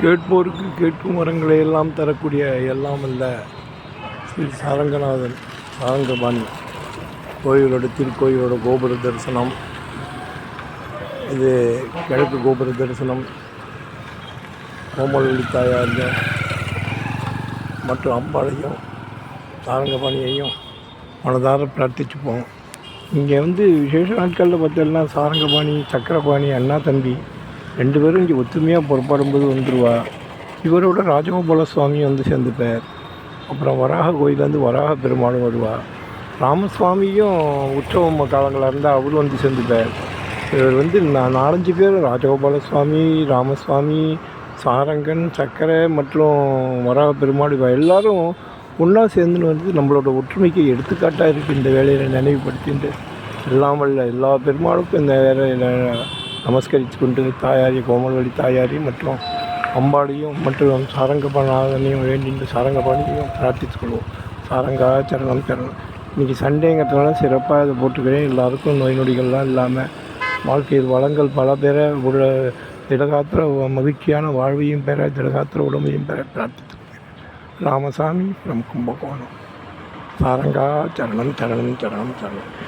கேட்போருக்கு கேட்கும் வரங்களை எல்லாம் தரக்கூடிய எல்லாம் அல்ல. ஸ்ரீ சாரங்கநாதன் சாரங்கபாணி கோயிலோட திருக்கோயிலோட கோபுர தரிசனம். இது கிழக்கு கோபுர தரிசனம். கோமலவள்ளி தாயாருங்க மற்றும் அம்பாளையும் சாரங்கபாணியையும் மனதார பிரார்த்திச்சுப்போம். இங்கே வந்து விசேஷ நாட்களில் பார்த்தோம்னா சாரங்கபாணி சக்கரபாணி அண்ணா தம்பி ரெண்டு பேரும் இங்கே ஒத்துமையாக புறப்படும்போது வந்துடுவா இவரோட ராஜகோபால சுவாமி வந்து சேர்ந்துப்பார். அப்புறம் வராக கோயிலேருந்து வராக பெருமாளும் வருவா. ராமசுவாமியும் உற்சவம் காலங்களாக இருந்தால் அவரும் வந்து சேர்ந்துப்பார். இவர் வந்து நான் நாலஞ்சு பேர் ராஜகோபால சுவாமி ராமசுவாமி சாரங்கன் சக்கரை மற்றும் வராக பெருமாள் இவ எல்லாரும் ஒன்றா சேர்ந்துன்னு வந்து நம்மளோட ஒற்றுமைக்கு எடுத்துக்காட்டாக இருக்குது இந்த வேலையில் நினைவுபடுத்திட்டு. எல்லாம் எல்லா பெருமாளுக்கும் இந்த வேலை நமஸ்கரித்து கொண்டு தாயாரி கோமல்வழி தாயாரி மற்றும் அம்பாளையும் மற்றும் சாரங்கபாணாதனையும் வேண்டிட்டு சாரங்கபாணியும் பிரார்த்தித்துக் கொள்வோம். சாரங்கா சரணம் சரணம் இன்றைக்கி சண்டேங்கிறதுனால சிறப்பாக இதை போட்டுக்கிறேன். எல்லாருக்கும் நோய் நொடிகள்லாம் இல்லாமல் வாழ்க்கையில் வளங்கள் பல பேர உள்ள திடகாத்திர மகிழ்ச்சியான வாழ்வையும் பெற திடகாத்திர உடம்பையும் பெற பிரார்த்தித்துக் ராமசாமி நம் கும்பகோணம் சாரங்கா சரணம் சரணம் சரணம் சரணம்.